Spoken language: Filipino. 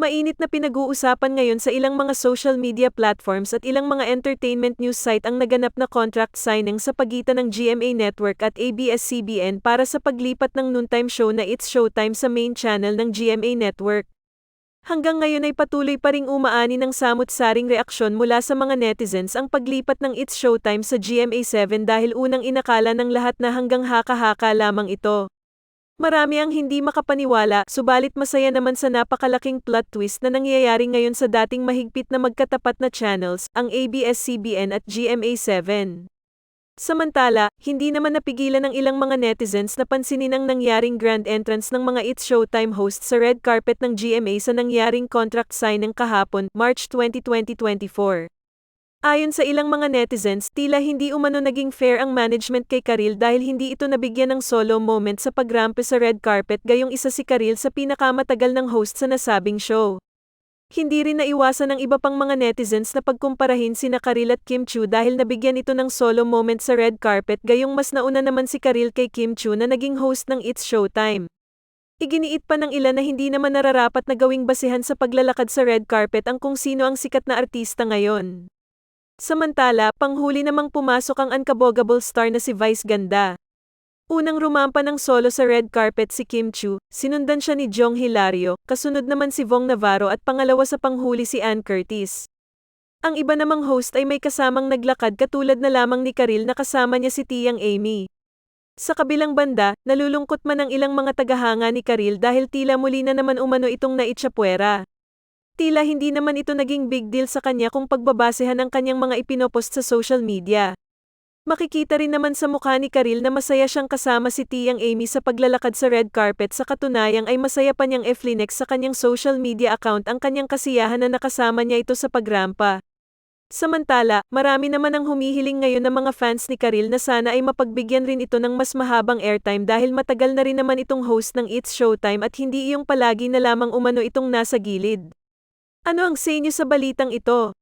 Mainit na pinag-uusapan ngayon sa ilang mga social media platforms at ilang mga entertainment news site ang naganap na contract signing sa pagitan ng GMA Network at ABS-CBN para sa paglipat ng noontime show na It's Showtime sa main channel ng GMA Network. Hanggang ngayon ay patuloy pa ring umaani ng samut-saring reaksyon mula sa mga netizens ang paglipat ng It's Showtime sa GMA7 dahil unang inakala ng lahat na hanggang haka-haka lamang ito. Marami ang hindi makapaniwala, subalit masaya naman sa napakalaking plot twist na nangyayari ngayon sa dating mahigpit na magkatapat na channels, ang ABS-CBN at GMA7. Samantala, hindi naman napigilan ng ilang mga netizens na pansinin ang nangyaring grand entrance ng mga It's Showtime hosts sa red carpet ng GMA sa nangyaring contract signing kahapon, March 20, 2024. Ayon sa ilang mga netizens, tila hindi umano naging fair ang management kay Karil dahil hindi ito nabigyan ng solo moment sa pagrampe sa red carpet gayong isa si Karil sa pinakamatagal ng host sa nasabing show. Hindi rin naiwasan ng iba pang mga netizens na pagkumparahin sina Karil at Kim Chu dahil nabigyan ito ng solo moment sa red carpet gayong mas nauna naman si Karil kay Kim Chu na naging host ng It's Showtime. Iginiit pa ng ilan na hindi naman nararapat na gawing basihan sa paglalakad sa red carpet ang kung sino ang sikat na artista ngayon. Samantala, panghuli namang pumasok ang unkabogable star na si Vice Ganda. Unang rumampa ng solo sa red carpet si Kim Chu, sinundan siya ni Jong Hilario, kasunod naman si Vong Navarro at pangalawa sa panghuli si Ann Curtis. Ang iba namang host ay may kasamang naglakad katulad na lamang ni Karil na kasama niya si Tiyang Amy. Sa kabilang banda, nalulungkot man ang ilang mga tagahanga ni Karil dahil tila muli na naman umano itong naitsapuera. Tila hindi naman ito naging big deal sa kanya kung pagbabasehan ang kanyang mga ipinopost sa social media. Makikita rin naman sa mukha ni Karil na masaya siyang kasama si Tiyang Amy sa paglalakad sa red carpet sa katunayang ay masaya pa niyang Flinex sa kanyang social media account ang kanyang kasiyahan na nakasama niya ito sa pagrampa. Samantala, marami naman ang humihiling ngayon ng mga fans ni Karil na sana ay mapagbigyan rin ito ng mas mahabang airtime dahil matagal na rin naman itong host ng It's Showtime at hindi iyong palagi na lamang umano itong nasa gilid. Ano ang say niyo sa balitang ito?